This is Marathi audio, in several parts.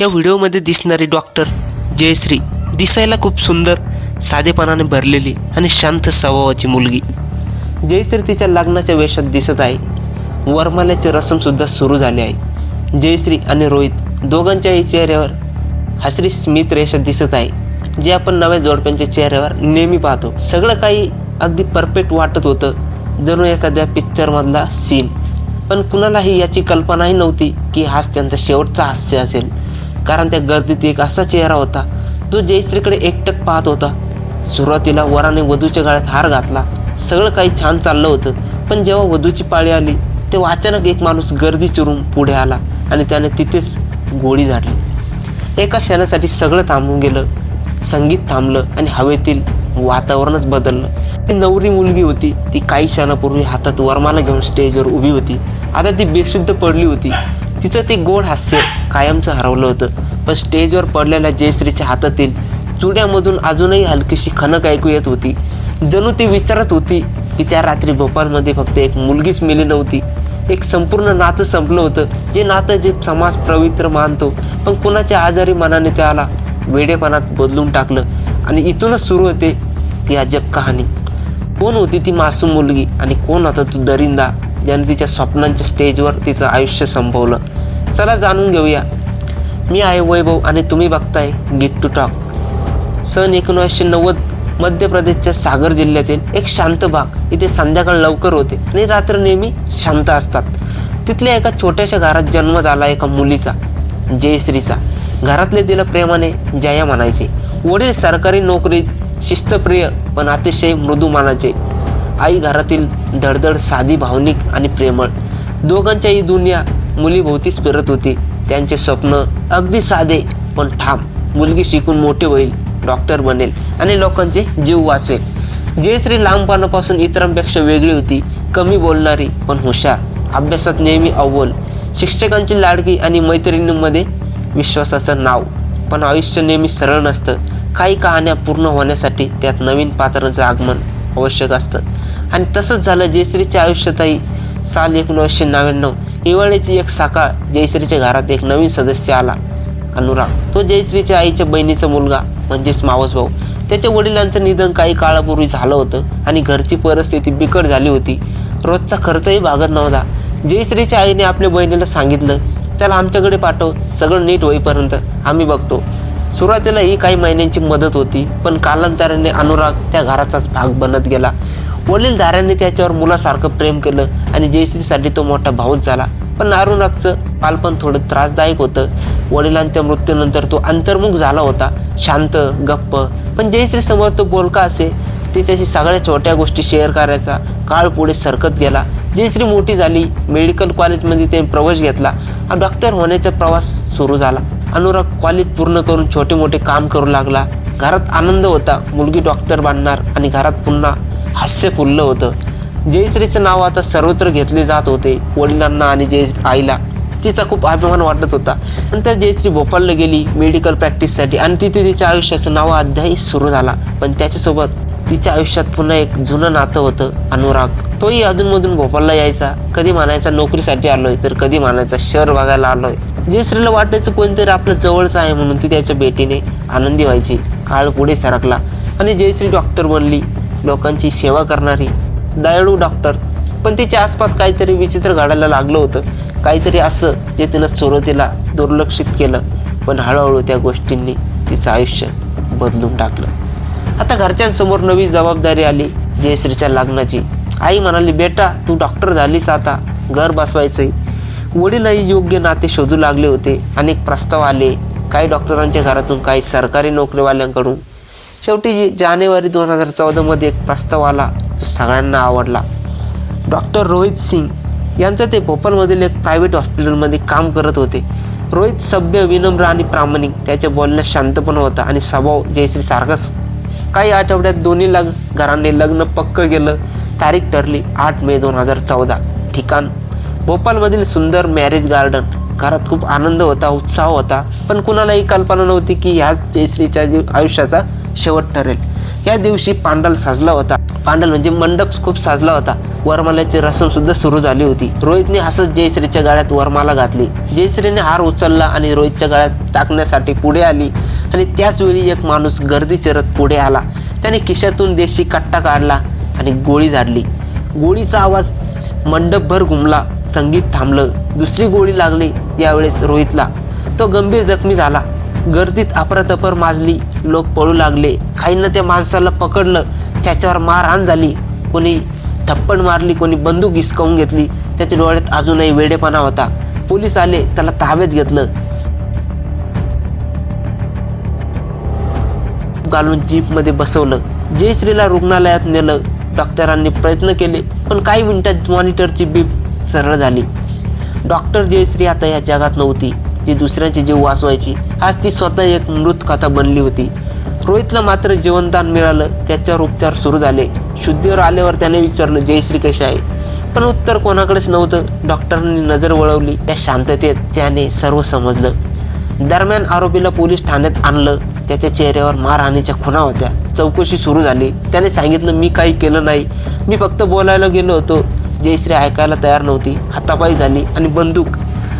या व्हिडिओमध्ये दिसणारी डॉक्टर जयश्री दिसायला खूप सुंदर साधेपणाने भरलेली आणि शांत स्वभावाची मुलगी. जयश्री तिच्या लग्नाच्या वेशात दिसत आहे. वरमाल्याची रसमसुद्धा सुरू झाली आहे. जयश्री आणि रोहित दोघांच्याही चेहऱ्यावर हसरी स्मित रेषा दिसत आहे जे आपण नव्या जोडप्यांच्या चेहऱ्यावर नेहमी पाहतो. सगळं काही अगदी परफेक्ट वाटत होतं जणू एखाद्या पिक्चरमधला सीन पण कुणालाही याची कल्पनाही नव्हती की हाच त्यांचा शेवटचा हास्य असेल. कारण त्या गर्दीत एक असा चेहरा होता तो जयश्रीकडे एकटक पाहत होता. सुरुवातीला वराने वधूच्या गळ्यात हार घातला. सगळं काही छान चाललं होतं पण जेव्हा वधूची पाळी आली तेव्हा अचानक एक माणूस गर्दी चिरून पुढे आला आणि त्याने तिथेच गोळी झाडली. एका क्षणासाठी सगळं थांबून गेलं. संगीत थांबलं आणि हवेतील वातावरणच बदललं. ती नवरी मुलगी होती ती काही क्षणापूर्वी हातात वरमाला घेऊन स्टेजवर उभी होती. आता ती बेशुद्ध पडली होती. तिचं ते गोड हास्य कायमचं हरवलं होतं. पण स्टेजवर पडलेल्या जयश्रीच्या हातातील चुड्यामधून अजूनही हलकीशी खनक ऐकू येत होती. जणू ती विचारत होती की त्या रात्री भोपाळमध्ये फक्त एक मुलगीच मेली नव्हती. एक संपूर्ण नातं संपलं होतं. जे नातं जे समाज पवित्र मानतो पण कुणाच्या आजारी मनाने त्याला वेडेपणात बदलून टाकलं आणि इथूनच सुरू होते ती अजब कहाणी. कोण होती ती मासूम मुलगी आणि कोण होता तो दरिंदा? ज्याने तिच्या स्वप्नांच्या स्टेजवर तिचं आयुष्य संपवलं. चला जाणून घेऊया. मी आहे वैभव आणि तुम्ही बघताय गिट टू टॉक सन एकोणीसशे नव्वद मध्य प्रदेशच्या सागर जिल्ह्यातील एक शांत भाग इथे संध्याकाळ लवकर होते आणि रात्र नेहमी शांत असतात. तिथल्या एका छोट्याशा घरात जन्म झाला एका मुलीचा जयश्रीचा. घरातले तिला प्रेमाने जया म्हणायचे. वडील सरकारी नोकरीत शिस्तप्रिय पण अतिशय मृदू मानाचे. आई घरातील धडधड साधी भावनिक आणि प्रेमळ. दोघांच्या ही दुनिया मुलीभोवतीच फिरत होती. त्यांचे स्वप्न अगदी साधे पण ठाम. मुलगी शिकून मोठे होईल डॉक्टर बनेल आणि लोकांचे जीव वाचवेल. जयश्री लहानपणापासून इतरांपेक्षा वेगळी होती कमी बोलणारी पण हुशार. अभ्यासात नेहमी अव्वल. शिक्षकांची लाडकी आणि मैत्रिणींमध्ये विश्वासाचं नाव. पण आयुष्य नेहमी सरळ नसतं. काही कहाण्या पूर्ण होण्यासाठी त्यात नवीन पात्रांचं आगमन आवश्यक असतं. आणि तसंच झालं जयश्रीच्या आयुष्यातही साल एकोणीसशे नव्याण्णव. हिवाळ्याची एक सकाळ जयश्रीच्या घरात एक नवीन सदस्य आला अनुराग. तो जयश्रीच्या आईच्या बहिणीचा मुलगा म्हणजेच मावस भाऊ. त्याच्या वडिलांचं निधन काही काळापूर्वी झालं होतं आणि घरची परिस्थिती बिकट झाली होती. रोजचा खर्चही भागत नव्हता. जयश्रीच्या आईने आपल्या बहिणीला सांगितलं त्याला आमच्याकडे पाठव सगळं नीट होईपर्यंत आम्ही बघतो. सुरुवातीला ही काही महिन्यांची मदत होती पण कालांतराने अनुराग त्या घराचाच भाग बनत गेला. वडीलधाऱ्यांनी त्याच्यावर मुलासारखं प्रेम केलं आणि जयश्रीसाठी तो मोठा भाऊच झाला. पण अनुरागचं बालपण थोडं त्रासदायक होतं. वडिलांच्या मृत्यूनंतर तो अंतर्मुख झाला होता. शांत गप्प. पण जयश्री समोर तो बोलका असे. तिच्याशी सगळ्या छोट्या गोष्टी शेअर करायचा काळ पुढे सरकत गेला. जयश्री मोठी झाली मेडिकल कॉलेजमध्ये त्याने प्रवेश घेतला आणि डॉक्टर होण्याचा प्रवास सुरू झाला. अनुराग कॉलेज पूर्ण करून छोटे मोठे काम करू लागला. घरात आनंद होता. मुलगी डॉक्टर बनणार आणि घरात पुन्हा हास्य फुललं होतं. जयश्रीचं नाव आता सर्वत्र घेतले जात होते वडिलांना आणि जय आईला. तिचा खूप अभिमान वाटत होता. नंतर जयश्री भोपाळला गेली मेडिकल प्रॅक्टिससाठी आणि तिथे तिच्या आयुष्याचं नाव अध्यायी सुरू झाला. पण त्याच्यासोबत तिच्या आयुष्यात पुन्हा एक जुनं नातं होतं अनुराग. तोही अधूनमधून भोपाळला यायचा. कधी म्हणायचा नोकरीसाठी आलोय तर कधी म्हणायचा शहर बघायला आलोय. जयश्रीला वाटायचं कोणतरी आपलं जवळचं आहे म्हणून ती त्याच्या भेटीने आनंदी व्हायची. काळ पुढे सरकला. आणि जयश्री डॉक्टर बनली. लोकांची सेवा करणारी दयाळू डॉक्टर. पण तिच्या आसपास काहीतरी विचित्र घडायला लागलं होतं. काहीतरी असं जे तिनं सुरुवातीला दुर्लक्षित केलं. पण हळूहळू त्या गोष्टींनी तिचं आयुष्य बदलून टाकलं. आता घरच्यांसमोर नवी जबाबदारी आली. जयश्रीच्या लग्नाची. आई म्हणाली बेटा तू डॉक्टर झालीस आता. घर बसवायचंय. वडीलही योग्य नाते शोधू लागले होते. अनेक प्रस्ताव आले. काही डॉक्टरांच्या घरातून काही सरकारी नोकरीवाल्यांकडून शेवटी जी- जानेवारी दोन हजार चौदामध्ये एक प्रस्ताव आला जो सगळ्यांना आवडला. डॉक्टर रोहित सिंग यांचं ते भोपाळमधील एक प्रायव्हेट हॉस्पिटलमध्ये काम करत होते. रोहित सभ्य विनम्र आणि प्रामाणिक त्याच्या बोलण्यात शांतपणा होता आणि स्वभाव जयश्री सारखाच काही आठवड्यात दोन्ही लग घरांनी लग्न पक्क केलं. तारीख ठरली आठ मे दोन हजार चौदा. ठिकाण. भोपाळमधील सुंदर मॅरेज गार्डन घरात खूप आनंद होता उत्साह होता. पण कुणालाही कल्पना नव्हती की ह्याच जयश्रीच्या जीव आयुष्याचा शेवट ठरेल. या दिवशी पांडल साजला होता. पांडल म्हणजे मंडप खूप साजला होता. वरमाल्याची रसम सुद्धा सुरू झाली होती. रोहितने हसत जयश्रीच्या गाळ्यात वरमाला घातली. जयश्रीने हार उचलला आणि रोहितच्या गाळ्यात टाकण्यासाठी पुढे आली. आणि त्याचवेळी एक माणूस गर्दी चिरत पुढे आला. त्याने खिशातून देशी कट्टा काढला आणि गोळी झाडली. गोळीचा आवाज मंडपभर घुमला. संगीत थांबलं. दुसरी गोळी लागली यावेळेस रोहितला. तो गंभीर जखमी झाला. गर्दीत अपरातपर माजली लोक पळू लागले. काहींना त्या माणसाला पकडलं त्याच्यावर मारहाण झाली. कोणी थप्पड मारली कोणी बंदूक हिसकावून घेतली. त्याच्या डोळ्यात अजूनही वेडेपणा होता. पोलीस आले त्याला ताब्यात घेतलं. घालून जीपमध्ये बसवलं. जयश्रीला रुग्णालयात नेलं. डॉक्टरांनी प्रयत्न केले पण काही मिनिटात मॉनिटरची बीप सरळ झाली. डॉक्टर जयश्री आता या जगात नव्हती. जी दुसऱ्यांचे जीव वाचवायची आज ती स्वतः एक मृत कथा बनली होती. रोहितला मात्र जीवनदान मिळालं त्याच्यावर उपचार सुरू झाले. शुद्धीवर आल्यावर त्याने विचारलं जयश्री कशी आहे? पण उत्तर कोणाकडेच नव्हतं. डॉक्टरांनी नजर वळवली. त्या शांततेत त्याने सर्व समजलं. दरम्यान आरोपीला पोलीस ठाण्यात आणलं. त्याच्या चेहऱ्यावर मारहाणीच्या खुणा होत्या. चौकशी सुरू झाली. त्याने सांगितलं मी काही केलं नाही. मी फक्त बोलायला गेलो होतो. जयश्री ऐकायला तयार नव्हती. हातापायी झाली आणि बंदूक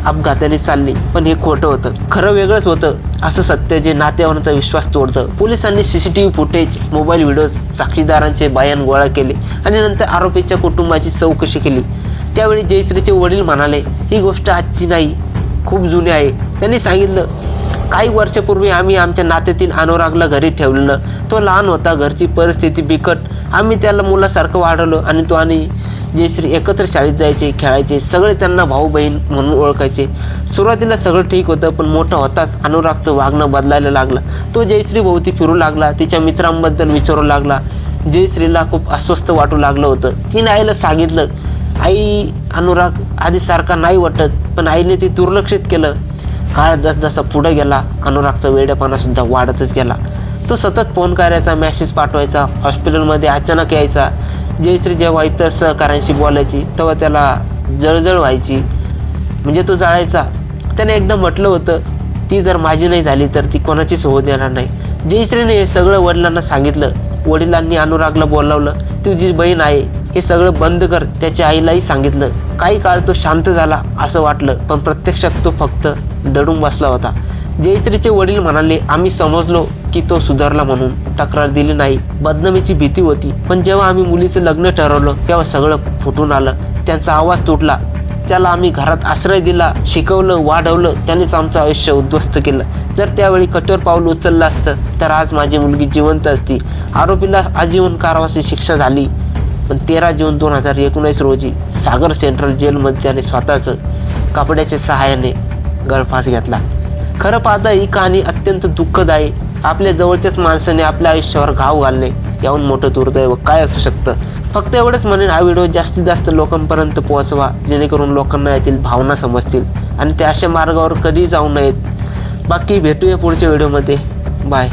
अपघाताने चालली. पण हे खोटं होतं. खरं वेगळंच होतं. असं सत्य जे नात्यावरचा विश्वास तोडतं. पोलिसांनी C C T V footage mobile videos साक्षीदारांचे बयान गोळा केले आणि नंतर आरोपीच्या कुटुंबाची चौकशी केली. त्यावेळी जयश्रीचे वडील म्हणाले ही गोष्ट आजची नाही. खूप जुनी आहे. त्यांनी सांगितलं काही वर्षापूर्वी आम्ही आमच्या नात्यातील अनुरागला घरी ठेवलेलं. तो लहान होता. घरची परिस्थिती बिकट. आम्ही त्याला मुलासारखं वाढवलं आणि तो आणि जयश्री एकत्र शाळेत जायचे खेळायचे सगळे त्यांना भाऊ बहीण म्हणून ओळखायचे. सुरुवातीला सगळं ठीक होतं पण मोठं होताच अनुरागचं वागणं बदलायला लागलं. तो जयश्री भोवती फिरू लागला तिच्या मित्रांबद्दल विचारू लागला. जयश्रीला खूप अस्वस्थ वाटू लागलं होतं. तिने आईला सांगितलं आई अनुराग आधीसारखा नाही वाटत पण आईने ती दुर्लक्षित केलं. काळ जसजसा पुढे गेला अनुरागचा वेड्यापणासुद्धा वाढतच गेला. तो सतत फोन करायचा मेसेज पाठवायचा हॉस्पिटलमध्ये अचानक यायचा. जयश्री जेव्हा इतर सहकाऱ्यांशी बोलायची तेव्हा त्याला जळजळ व्हायची. म्हणजे तो जाळायचा. त्याने एकदा म्हटलं होतं ती जर माझी नाही झाली तर ती कोणाचीच होऊ देणार नाही. जयश्रीने हे सगळं वडिलांना सांगितलं. वडिलांनी अनुरागला बोलावलं तुझी बहीण आहे हे सगळं बंद कर त्याच्या आईलाही सांगितलं. काही काळ तो शांत झाला असं वाटलं पण प्रत्यक्षात तो फक्त दडून बसला होता. जयश्रीचे वडील म्हणाले आम्ही समजलो की तो सुधारला म्हणून. तक्रार दिली नाही. बदनामीची भीती होती. पण जेव्हा आम्ही मुलीचं लग्न ठरवलं तेव्हा सगळं फुटून आलं. त्यांचा आवाज तुटला. त्याला आम्ही घरात आश्रय दिला शिकवलं वाढवलं. त्यानेच आमचं आयुष्य उद्ध्वस्त केलं. जर त्यावेळी कठोर पाऊल उचललं असतं तर आज माझी मुलगी जिवंत असती. आरोपीला आजीवन कारावासी शिक्षा झाली. पण तेरा जून दोन हजार एकोणीस रोजी सागर सेंट्रल जेलमध्ये त्याने स्वतःचं कपड्याच्या सहाय्याने गळफास घेतला. खरं पाहता ही कहाणी अत्यंत दुःखदायी आपल्या जवळच्याच माणसाने आपल्या आयुष्यावर घाव घालणे याहून मोठं दुर्दैव काय असू शकतं? फक्त एवढंच म्हणेन हा व्हिडिओ जास्तीत जास्त लोकांपर्यंत पोहोचवा जेणेकरून लोकांना यातील भावना समजतील आणि त्या अशा मार्गावर कधीही जाऊ नयेत. बाकी भेटूया पुढच्या व्हिडिओमध्ये. बाय.